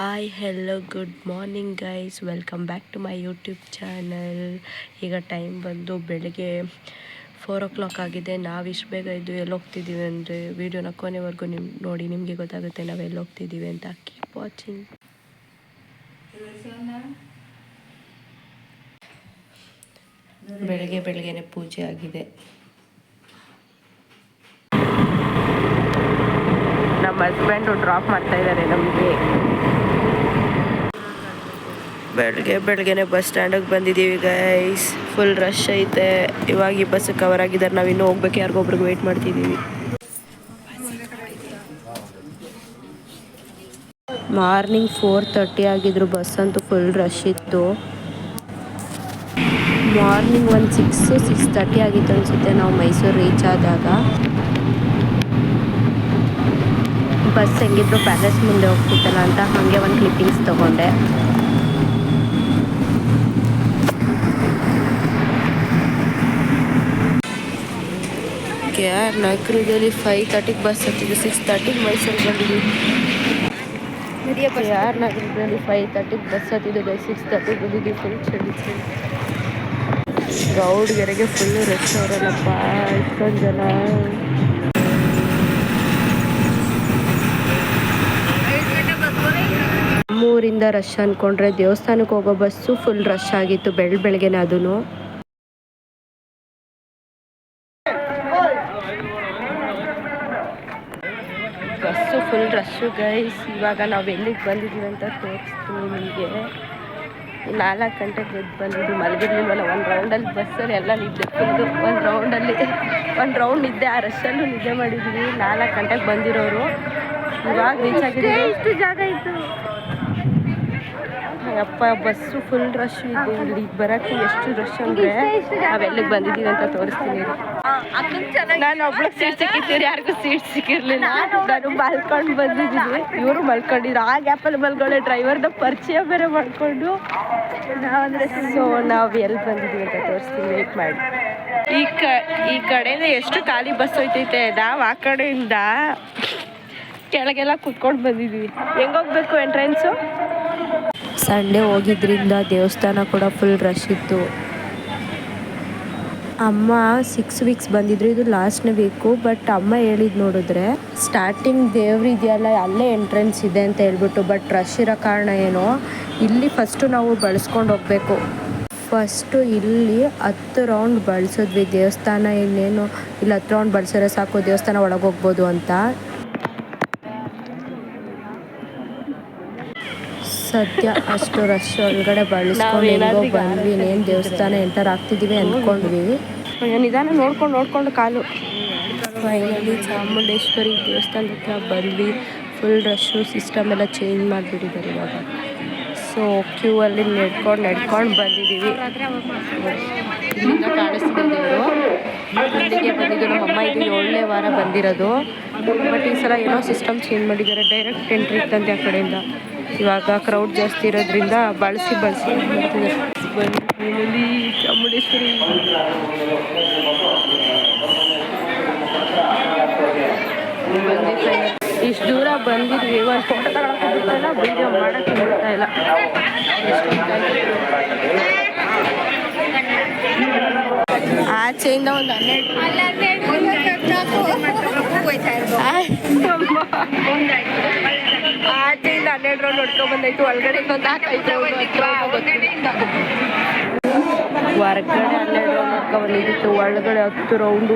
Hi hello good morning guys welcome back to my YouTube channel ಈಗ time ಬಂದು ಬೆಳಗ್ಗೆ four ಓ clock ಆಗಿದೆ. ನಾವು ಇಷ್ಟು ಬೇಗ ಇದ್ದು ಎಲ್ಲಿ ಹೋಗ್ತಿದ್ದೀವಿ ಅಂದರೆ ವೀಡಿಯೋನ ಕೊನೆವರೆಗೂ ನಿಮ್, ನೋಡಿ ನಿಮಗೆ ಗೊತ್ತಾಗುತ್ತೆ ನಾವು ಎಲ್ಲಿ ಹೋಗ್ತಿದ್ದೀವಿ ಅಂತ. ಕೀಪ್ ವಾಚಿಂಗ್ ಬೆಳಗ್ಗೆ ಬೆಳಗ್ಗೆನೆ ಪೂಜೆ ಆಗಿದೆ. ನಮ್ಮ ಹಸ್ಬೆಂಡು ಡ್ರಾಪ್ ಮಾಡ್ತಾ ಇದ್ದಾರೆ ನಮಗೆ. ಬೆಳಗ್ಗೆ ಬೆಳಗ್ಗೆನೆ ಬಸ್ ಸ್ಟ್ಯಾಂಡಿಗೆ ಬಂದಿದ್ದೀವಿ ಗೈಸ್ ಫುಲ್ ರಶ್ ಐತೆ. ಇವಾಗ ಈ ಬಸ್ ಕವರ್ ಆಗಿದ್ದಾರೆ. ನಾವು ಇನ್ನೂ ಹೋಗ್ಬೇಕು. ಯಾರಿಗೊಬ್ರಿಗೆ ವೇಟ್ ಮಾಡ್ತಿದ್ದೀವಿ. ಮಾರ್ನಿಂಗ್ ಫೋರ್ ತರ್ಟಿ ಆಗಿದ್ರು. ಬಸ್ ಅಂತೂ ಫುಲ್ ರಶ್ ಇತ್ತು. ಮಾರ್ನಿಂಗ್ ಒಂದು ಸಿಕ್ಸ್ ಸಿಕ್ಸ್ ತರ್ಟಿ ಆಗಿತ್ತು ಅನಿಸುತ್ತೆ. ನಾವು ಮೈಸೂರು ರೀಚ್ ಆದಾಗ. ಬಸ್ ಹೆಂಗಿದ್ರು ಪ್ಯಾಲೇಸ್ ಮುಂದೆ ಹೋಗ್ತಿತ್ತಲ್ಲ ಅಂತ ಹಾಗೆ ಒಂದು ಕ್ಲಿಪ್ಪಿಂಗ್ಸ್ ತೊಗೊಂಡೆ. ಕೆ ಆರ್ ಫೈವ್ ತರ್ಟಿಗೆ ಬಸ್ ಹತ್ತಿದ್ದು ಸಿಕ್ಸ್ ತರ್ಟಿಗೆ ಮೈಸೂರಿಗೆ ಬಂದಿದ್ವಿ. ಕೆ ಆರ್ ಫೈವ್ ತರ್ಟಿಗೆ ಬಸ್ ಹತ್ತಿದ್ದು ಸಿಕ್ಸ್ ತರ್ಟಿಗೆ ಬಂದಿದ್ದೀವಿ ಫುಲ್ ಚಳಿ ಚಳಿ. ಗೌಡ್ಗೆರೆಗೆ ಫುಲ್ಲು ರಶ್ ಅವರಲ್ಲಪ್ಪ, ಇಷ್ಟೊಂದು ಜನ. ನಮ್ಮೂರಿಂದ ರಶ್ ಅಂದ್ಕೊಂಡ್ರೆ ದೇವಸ್ಥಾನಕ್ಕೆ ಹೋಗೋ ಬಸ್ಸು ಫುಲ್ ರಶ್ ಆಗಿತ್ತು ಬೆಳ್ ಬೆಳಗ್ಗೆನೇ ಅದೂ ಬಸ್ಸು ಫುಲ್ ರಶ್ಶು ಗೈಸ್ ಇವಾಗ ನಾವು ಎಲ್ಲಿಗೆ ಬಂದಿದ್ದೀವಿ ಅಂತ ತೋರಿಸ್ತೀವಿ ನಿಮಗೆ. ನಾಲ್ಕು ಗಂಟೆಗೆ ಎದ್ದು ಬಂದಿದ್ದು ಮಲಗಿರ್ಲಿಲ್ವಲ್ಲ ಒಂದು ರೌಂಡಲ್ಲಿ ಬಸ್ಸಲ್ಲಿ ಎಲ್ಲ ನಿದ್ದೆ ಫುಲ್ಲು ಒಂದು ರೌಂಡಲ್ಲಿ ಒಂದು ರೌಂಡ್ ನಿದ್ದೆ, ಆ ರಶ್ಶಲ್ಲೂ ನಿದ್ದೆ ಮಾಡಿದ್ವಿ. ನಾಲ್ಕು ಗಂಟೆಗೆ ಬಂದಿರೋರು. ಇವಾಗ ರೀಚ್ ಆಗಿದ್ದೀವಿ ಎಷ್ಟು ಜಾಗ ಇತ್ತು ಅಪ್ಪ ಬಸ್ಸು ಫುಲ್ ರಶ್ ಇದೆ. ಇಲ್ಲಿ ಬರಕ್ಕೆ ಎಷ್ಟು ರಶ್ ಅಂದರೆ ನಾವೆಲ್ಲಿಗೆ ಬಂದಿದ್ದೀವಿ ಅಂತ ತೋರಿಸ್ತೀನಿ. ನಾನು ಒಬ್ಳು ಸೀಟ್ ಸಿಕ್ಕಿದ್ದೀರಿ ಯಾರಿಗೂ ಸೀಟ್ ಸಿಕ್ಕಿರ್ಲಿಲ್ಲ. ನಾನು ಮಲ್ಕೊಂಡು ಬಂದಿದ್ದೀನಿ. ಇವರು ಮಲ್ಕೊಂಡಿದ್ರು. ಆ ಗ್ಯಾಪಲ್ಲಿ ಮಲ್ಕೊಂಡೆ ಡ್ರೈವರ್ನ ಪರಿಚಯ ಬೇರೆ ಮಾಡಿಕೊಂಡು. ನಾವಂದ್ರೆ ಸೊ ನಾವು ಎಲ್ಲಿ ಬಂದಿದ್ದೀವಿ ಅಂತ ತೋರಿಸ್ತೀನಿ. ವೇಟ್ ಮಾಡಿ. ಈ ಕ ಈ ಕಡೆಯಿಂದ ಎಷ್ಟು ಖಾಲಿ ಬಸ್ ಹೋಯ್ತೈತೆ? ನಾವು ಆ ಕಡೆಯಿಂದ ಕೆಳಗೆಲ್ಲ ಕುತ್ಕೊಂಡು ಬಂದಿದ್ದೀವಿ. ಹೆಂಗೋಗ್ಬೇಕು ಎಂಟ್ರೆನ್ಸು ಸಂಡೇ ಹೋಗಿದ್ರಿಂದ ದೇವಸ್ಥಾನ ಕೂಡ ಫುಲ್ ರಶ್ ಇತ್ತು. ಅಮ್ಮ ಸಿಕ್ಸ್ ವೀಕ್ಸ್ ಬಂದಿದ್ರು, ಇದು ಲಾಸ್ಟ್ನೇ ವೀಕು ಬಟ್ ಅಮ್ಮ ಹೇಳಿದ್ ನೋಡಿದ್ರೆ ಸ್ಟಾರ್ಟಿಂಗ್ ದೇವ್ರು ಇದೆಯಲ್ಲ, ಅಲ್ಲೇ ಎಂಟ್ರೆನ್ಸ್ ಇದೆ ಅಂತ ಹೇಳ್ಬಿಟ್ಟು ಬಟ್ ರಶ್ ಇರೋ ಕಾರಣ ಏನೋ? ಇಲ್ಲಿ ಫಸ್ಟು ನಾವು ಬಳಸ್ಕೊಂಡು ಹೋಗ್ಬೇಕು. ಫಸ್ಟು ಇಲ್ಲಿ ಹತ್ತು ರೌಂಡ್ ಬಳಸಿದ್ವಿ ದೇವಸ್ಥಾನ ಇನ್ನೇನು, ಇಲ್ಲಿ ಹತ್ತು ರೌಂಡ್ ಬಳಸಿದ್ರೆ ಸಾಕು, ದೇವಸ್ಥಾನ ಒಳಗೆ ಹೋಗ್ಬೋದು ಅಂತ. ಸದ್ಯ ಅಷ್ಟು ರಶ್ ಒಳಗಡೆ ಬಳಸ್ಕೊಂಡು ಹೆಂಗೋ ಬಂದ್ವಿ ಇನ್ನೇನು ದೇವಸ್ಥಾನ ಎಂಟರ್ ಆಗ್ತಿದ್ದೀವಿ ಅಂದ್ಕೊಂಡ್ವಿ. ನಿಧಾನ ನೋಡ್ಕೊಂಡು ನೋಡ್ಕೊಂಡು ಕಾಲು. ಫೈನಲಿ ಚಾಮುಂಡೇಶ್ವರಿ ದೇವಸ್ಥಾನದ ಹತ್ರ ಬಂದ್ವಿ. ಫುಲ್ ರಶ್ಶು ಸಿಸ್ಟಮ್ ಎಲ್ಲ ಚೇಂಜ್ ಮಾಡಿಬಿಟ್ಟಿದ್ದಾರೆ ಇವಾಗ. ಸೊ ಕ್ಯೂ ಅಲ್ಲಿ ನಡ್ಕೊಂಡು ನಡ್ಕೊಂಡು ಬಂದಿದ್ದೀವಿ. ಇಲ್ಲಿಂದ ಕಾಣಿಸ್ತಿದೆ ದೇವರು ಇಲ್ಲಿಗೆ ಬಂದಿದ್ದು ನಮ್ಮ ಅಮ್ಮ ಇದು ಏಳನೇ ವಾರ ಬಂದಿರೋದು. ಬಟ್ ಈ ಸಲ ಏನೋ ಸಿಸ್ಟಮ್ ಚೇಂಜ್ ಮಾಡಿದ್ದಾರೆ. ಡೈರೆಕ್ಟ್ ಎಂಟ್ರಿ ಇತ್ತಂತೆ ಆ ಕಡೆಯಿಂದ. ಇವಾಗ ಕ್ರೌಡ್ ಜಾಸ್ತಿ ಇರೋದ್ರಿಂದ ಬಳಸಿ ಬಳಸಿ ಬರ್ತಿದ್ದಾರೆ ಬನ್ನಿ ಚಾಮುಂಡೇಶ್ವರಿ ಇಷ್ಟು ದೂರ ಬಂದಿದ್ವಿ. ಒಂದು ಫೋಟೋ ತಗೊಳಕ್ಕೆ ಬಿಡ್ತಾ ಇಲ್ಲ ವೀಡಿಯೋ ಮಾಡೋಕ್ಕೆ ಬಿಡ್ತಾ ಇಲ್ಲ. ಆಚೆಯಿಂದ ಒಂದು ಹನ್ನೆರಡು ಆಚೆಯಿಂದ ಹನ್ನೆರಡು ರೌಂಡ್ ಹೊಡ್ಕೊಂಡ್ ಬಂದಾಯ್ತು. ಒಳಗಡೆ ಹೊರಗಡೆ ಹನ್ನೆರಡು ರೌಂಡ್ ಹೊಡ್ಕೊಂಡ್ ಬಂದಿತ್ತು. ಒಳಗಡೆ ಹತ್ತು ರೌಂಡು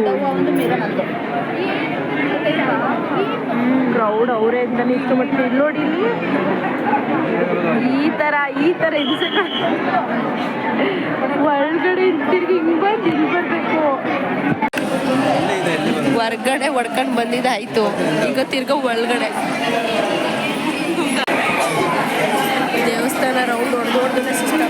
ಕ್ರೌಡ್ ಅವರೇ ಅಂತಾನೆ ಇತ್ತು ಮತ್ತೆ ಇಲ್ಲಿ ನೋಡಿ ಈ ತರ ಈ ತರ ಹಿಂಸೆ ಒಳಗಡೆ ತಿರ್ಗಿ ಹಿಂಗ್ ಬಂದು ಇಲ್ಲಿ ಬರ್ಬೇಕು. ಹೊರ್ಗಡೆ ಹೊಡ್ಕೊಂಡು ಬಂದಿದ್ದಾಯ್ತು. ಈಗ ತಿರ್ಗ ಒಳಗಡೆ ದೇವಸ್ಥಾನ ರೌಂಡ್ ಹೊಡೆದು ಹೊಡೆದ್ರೆ ಸಿಸ್ಟಮ್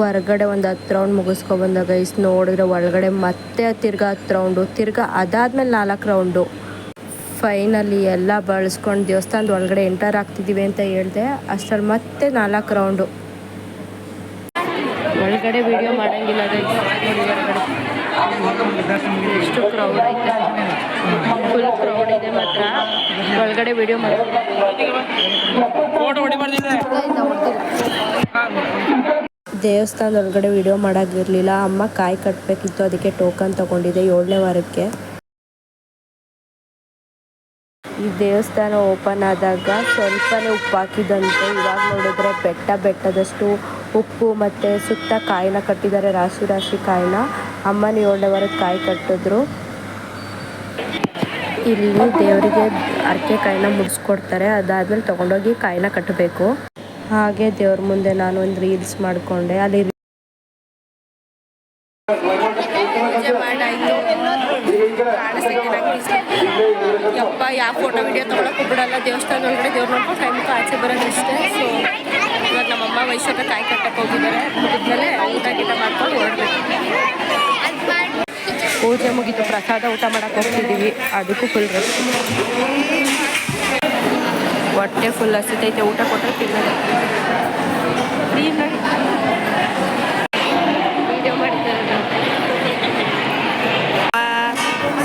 ಹೊರಗಡೆ ಒಂದು ಹತ್ತು ರೌಂಡ್ ಮುಗಿಸ್ಕೊಬಂದಾಗ ಇಸ್ ನೋಡಿದ್ರೆ ಒಳಗಡೆ ಮತ್ತೆ ತಿರ್ಗಾ ಹತ್ತು ರೌಂಡು ತಿರ್ಗಾ ಅದಾದ್ಮೇಲೆ ನಾಲ್ಕು ರೌಂಡು ಫೈನಲಿ ಎಲ್ಲ ಬಳಸ್ಕೊಂಡು ದೇವಸ್ಥಾನದ ಒಳಗಡೆ ಎಂಟರ್ ಆಗ್ತಿದ್ದೀವಿ ಅಂತ ಹೇಳಿದೆ. ಅಷ್ಟರಲ್ಲಿ ಮತ್ತೆ ನಾಲ್ಕು ರೌಂಡು ಒಳಗಡೆ ವಿಡಿಯೋ ಮಾಡಂಗಿಲ್ಲ ಎಷ್ಟು ಕ್ರೌಡ್ ಐತೆ ಫುಲ್ ಕ್ರೌಡ್ ಇದೆ ಮಾತ್ರ. ಒಳಗಡೆ ವಿಡಿಯೋ ಮಾಡಿ ಫೋಟೋ ಹೊಡಿಬಾರ್ದಿಲ್ಲ ದೇವಸ್ಥಾನದ ಒಳಗಡೆ ವಿಡಿಯೋ ಮಾಡೋಕ್ಕಿರಲಿಲ್ಲ ಅಮ್ಮ ಕಾಯಿ ಕಟ್ಟಬೇಕಿತ್ತು ಅದಕ್ಕೆ ಟೋಕನ್ ತೊಗೊಂಡಿದ್ದೆ ಏಳನೇ ವಾರಕ್ಕೆ. ಈ ದೇವಸ್ಥಾನ ಓಪನ್ ಆದಾಗ ಸ್ವಲ್ಪನೇ ಉಪ್ಪು ಹಾಕಿದಂತೆ ಇವಾಗ ನೋಡಿದ್ರೆ ಬೆಟ್ಟ ಬೆಟ್ಟದಷ್ಟು ಉಪ್ಪು ಮತ್ತು ಸುತ್ತ ಕಾಯಿನ ಕಟ್ಟಿದ್ದಾರೆ. ರಾಶಿ ರಾಶಿ ಕಾಯಿನ. ಅಮ್ಮನ ಏಳನೇ ವಾರಕ್ಕೆ ಕಾಯಿ ಕಟ್ಟಿದ್ರು. ಇಲ್ಲಿ ದೇವರಿಗೆ ಅರ್ಕೆ ಕಾಯಿನ ಮುಡಿಸ್ಕೊಡ್ತಾರೆ. ಅದಾದಮೇಲೆ ತೊಗೊಂಡೋಗಿ ಕಾಯಿನ ಕಟ್ಟಬೇಕು. ಹಾಗೆ ದೇವ್ರ ಮುಂದೆ ನಾನು ಒಂದು ರೀಲ್ಸ್ ಮಾಡಿಕೊಂಡೆ. ಅಲ್ಲಿ ಯಪ್ಪ ಯಾವ ಫೋಟೋ ವಿಡಿಯೋ ತೊಗೊಳಕ್ಕೆ ಬಿಡಲ್ಲ ದೇವಸ್ಥಾನ ಒಳಗಡೆ ದೇವ್ರ ನೋಡ್ಕೊಂಡು ಕೈ ಮುಖ ಆಚೆ ಬರೋದಷ್ಟೇ ಸೊ ಇವಾಗ ನಮ್ಮಮ್ಮ ವಯಸ್ಸಾಗ ಕಾಯಿ ಕಟ್ಟಕ್ಕೆ ಹೋಗಿದ್ದಾರೆ. ಮುಗಿದ್ಮೇಲೆ ಊಟ ಗೀಟ ಮಾಡ್ಕೊಂಡು ಹೊರಡ್ಬೇಕು. ಪೂಜೆ ಮುಗೀತು ಪ್ರಸಾದ ಊಟ ಮಾಡಕ್ಕೆ ಹೋಗ್ತಿದ್ದೀವಿ. ಅದಕ್ಕೂ ಫುಲ್ ರಶ್ ಹೊಟ್ಟೆ ಫುಲ್ ಹಸಿತೈತೆ, ಊಟ ಕೊಟ್ಟರೆ ತಿನ್ನೋದು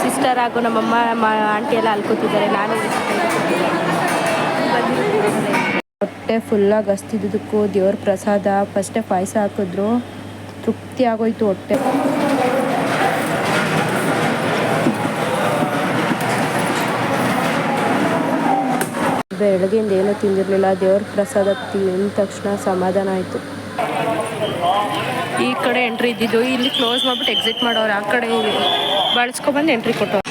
ಸಿಸ್ಟರ್ ಹಾಗೂ ನಮ್ಮಮ್ಮ ಆಂಟಿ ಎಲ್ಲ ಅಲ್ಕೋತಿದ್ದಾರೆ ನಾನು ಹೊಟ್ಟೆ ಫುಲ್ಲಾಗಿ ಹಸ್ತಿದ್ದಕ್ಕೂ ದೇವ್ರ ಪ್ರಸಾದ ಫಸ್ಟೇ ಪಾಯಸ ಹಾಕಿದ್ರು. ತೃಪ್ತಿ ಆಗೋಯ್ತು ಹೊಟ್ಟೆ. ಬೆಳಗ್ಗೆಯಿಂದ ಏನೂ ತಿಂದಿರಲಿಲ್ಲ. ದೇವ್ರ ಪ್ರಸಾದ ತಿಂದ ತಕ್ಷಣ ಸಮಾಧಾನ ಆಯಿತು. ಈ ಕಡೆ ಎಂಟ್ರಿ ಇದ್ದಿದ್ದು ಇಲ್ಲಿ ಕ್ಲೋಸ್ ಮಾಡಿಬಿಟ್ಟು ಎಕ್ಸಿಟ್ ಮಾಡೋರು ಆ ಕಡೆ ಬಳಸ್ಕೊಬಂದು ಎಂಟ್ರಿ ಕೊಟ್ಟವ್ರು.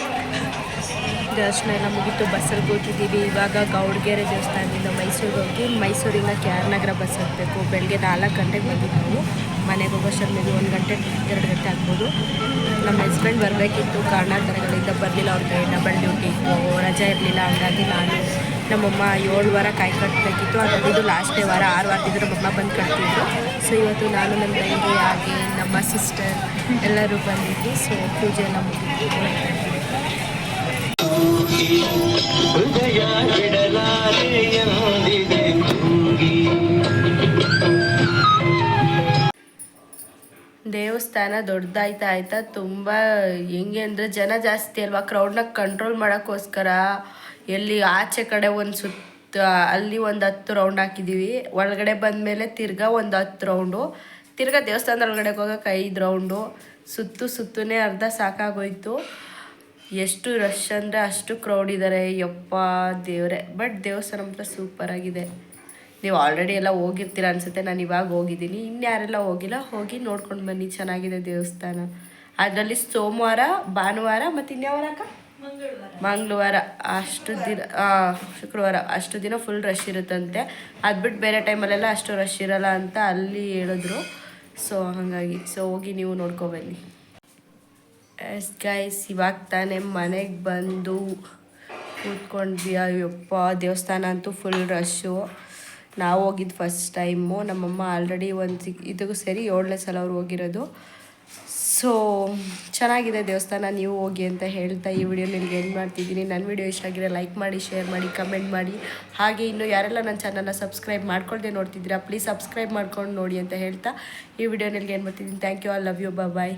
ದರ್ಶನ ಎಲ್ಲ ಮುಗೀತು. ಬಸ್ಸಲ್ಲಿ ಕೂತಿದ್ದೀವಿ ಇವಾಗ ಗೌಡ್ಗೆರೆ ದೇವಸ್ಥಾನದಿಂದ ಮೈಸೂರಿಗೆ ಹೋಗಿ ಮೈಸೂರಿಂದ ಕೆ ಆರ್ ನಗರ ಬಸ್ ಹತ್ತಬೇಕು ಬೆಳಗ್ಗೆ ನಾಲ್ಕು ಗಂಟೆಗೆ ಬಂದಿದ್ದು ನಾವು. ಮನೆಗೆ ಹೋಗೋಷ್ಟರಲ್ಲಿ ಒಂದು ಗಂಟೆ ಎರಡು ಗಂಟೆ ಆಗ್ಬೋದು. ನಮ್ಮ ಹಸ್ಬೆಂಡ್ ಬರಬೇಕಿತ್ತು. ಕಾರಣಾಂತರಗಳಿಂದ ಬರಲಿಲ್ಲ ಅವ್ರಿಗೆ. ಡಬಲ್ ಡ್ಯೂಟಿ ಇತ್ತು. ರಜೆ ಇರಲಿಲ್ಲ. ಹಂಗಾಗಿ ನಾನು ನಮ್ಮಮ್ಮ ಏಳು ವಾರ ಕಾಯಿ ಕಟ್ಟಬೇಕಿತ್ತು ಅದು ಲಾಸ್ಟ್ ಡೇ ವಾರ. ಆರು ವಾರದಿಂದ ನಮ್ಮಮ್ಮ ಬಂದು ಕಟ್ತಿದ್ರು. ಸೊ ಇವತ್ತು ನಾನು ನನ್ನ ತಂಗಿ ಆಗಿ ನಮ್ಮ ಸಿಸ್ಟರ್ ಎಲ್ಲರೂ ಬಂದಿದ್ವಿ. ಸೊ ಪೂಜೆ ಎಲ್ಲ ದೇವಸ್ಥಾನ ದೊಡ್ಡದಾಯ್ತಾ ಆಯ್ತಾ? ತುಂಬ ಹೆಂಗೆ ಅಂದರೆ ಜನ ಜಾಸ್ತಿ ಅಲ್ವಾ? ಕ್ರೌಡ್ನ ಕಂಟ್ರೋಲ್ ಮಾಡೋಕ್ಕೋಸ್ಕರ. ಎಲ್ಲಿ ಆಚೆ ಕಡೆ ಒಂದು ಸುತ್ತ, ಅಲ್ಲಿ ಒಂದು ಹತ್ತು ರೌಂಡ್ ಹಾಕಿದ್ದೀವಿ ಒಳಗಡೆ ಬಂದಮೇಲೆ ತಿರ್ಗಾ ಒಂದು ಹತ್ತು ರೌಂಡು ತಿರ್ಗಾ ದೇವಸ್ಥಾನದ ಒಳಗಡೆ ಹೋಗೋಕೆ ಐದು ರೌಂಡು ಸುತ್ತು ಸುತ್ತನೇ ಅರ್ಧ ಸಾಕಾಗೋಯ್ತು. ಎಷ್ಟು ರಶ್ ಅಂದರೆ ಅಷ್ಟು ಕ್ರೌಡ್ ಇದ್ದಾರೆ ಯಪ್ಪ ದೇವರೇ. ಬಟ್ ದೇವಸ್ಥಾನ ಮಾತ್ರ ಸೂಪರ್ ಆಗಿದೆ. ನೀವು ಆಲ್ರೆಡಿ ಎಲ್ಲ ಹೋಗಿರ್ತೀರ ಅನ್ಸುತ್ತೆ. ನಾನು ಇವಾಗ ಹೋಗಿದ್ದೀನಿ. ಇನ್ಯಾರೆಲ್ಲ ಹೋಗಿಲ್ಲ, ಹೋಗಿ ನೋಡ್ಕೊಂಡು ಬನ್ನಿ. ಚೆನ್ನಾಗಿದೆ ದೇವಸ್ಥಾನ. ಅದರಲ್ಲಿ ಸೋಮವಾರ, ಭಾನುವಾರ ಮತ್ತು ಇನ್ಯಾವಾರ ಅಕ್ಕ ಮಂಗಳವಾರ ಅಷ್ಟು ದಿನ ಶುಕ್ರವಾರ ಅಷ್ಟು ದಿನ ಫುಲ್ ರಶ್ ಇರುತ್ತಂತೆ. ಅದು ಬಿಟ್ಟು ಬೇರೆ ಟೈಮಲ್ಲೆಲ್ಲ ಅಷ್ಟು ರಶ್ ಇರಲ್ಲ ಅಂತ ಅಲ್ಲಿ ಹೇಳಿದ್ರು. ಸೊ ಹಾಗಾಗಿ ಸೊ ಹೋಗಿ ನೀವು ನೋಡ್ಕೊಬನ್ನಿ. ಎಸ್ ಗೈಸ್ ಇವಾಗ ತಾನೇ ಮನೆಗೆ ಬಂದು ಕೂತ್ಕೊಂಡ್ವಿ ಅಯ್ಯಪ್ಪ ದೇವಸ್ಥಾನ ಅಂತೂ ಫುಲ್ ರಶ್ಶು ನಾವು ಹೋಗಿದ್ದು ಫಸ್ಟ್ ಟೈಮು ನಮ್ಮಮ್ಮ ಆಲ್ರೆಡಿ ಒಂದು ಇದಕ್ಕೂ ಸರಿ ಏಳನೇ ಸಲ ಅವ್ರು ಹೋಗಿರೋದು. ಚೆನ್ನಾಗಿದೆ ದೇವಸ್ಥಾನ, ನೀವು ಹೋಗಿ ಅಂತ ಹೇಳ್ತಾ ಈ ವಿಡಿಯೋ ನಿಮ್ಗೆ ಎಂಡ್ ಮಾಡ್ತಿದ್ದೀನಿ. ನನ್ನ ವಿಡಿಯೋ ಇಷ್ಟ ಆಗಿದೆ ಲೈಕ್ ಮಾಡಿ ಶೇರ್ ಮಾಡಿ ಕಮೆಂಟ್ ಮಾಡಿ. ಹಾಗೆ ಇನ್ನು ಯಾರೆಲ್ಲ ನನ್ನ ಚಾನಲ್ನ ಸಬ್ಸ್ಕ್ರೈಬ್ ಮಾಡ್ಕೊಳ್ದೆ ನೋಡ್ತಿದ್ದೀರಾ ಪ್ಲೀಸ್ ಸಬ್ಸ್ಕ್ರೈಬ್ ಮಾಡ್ಕೊಂಡು ನೋಡಿ ಅಂತ ಹೇಳ್ತಾ ಈ ವಿಡಿಯೋ ನಿಮ್ಗೆ ಏನು ಮಾಡ್ತಿದ್ದೀನಿ. Thank you all love you bye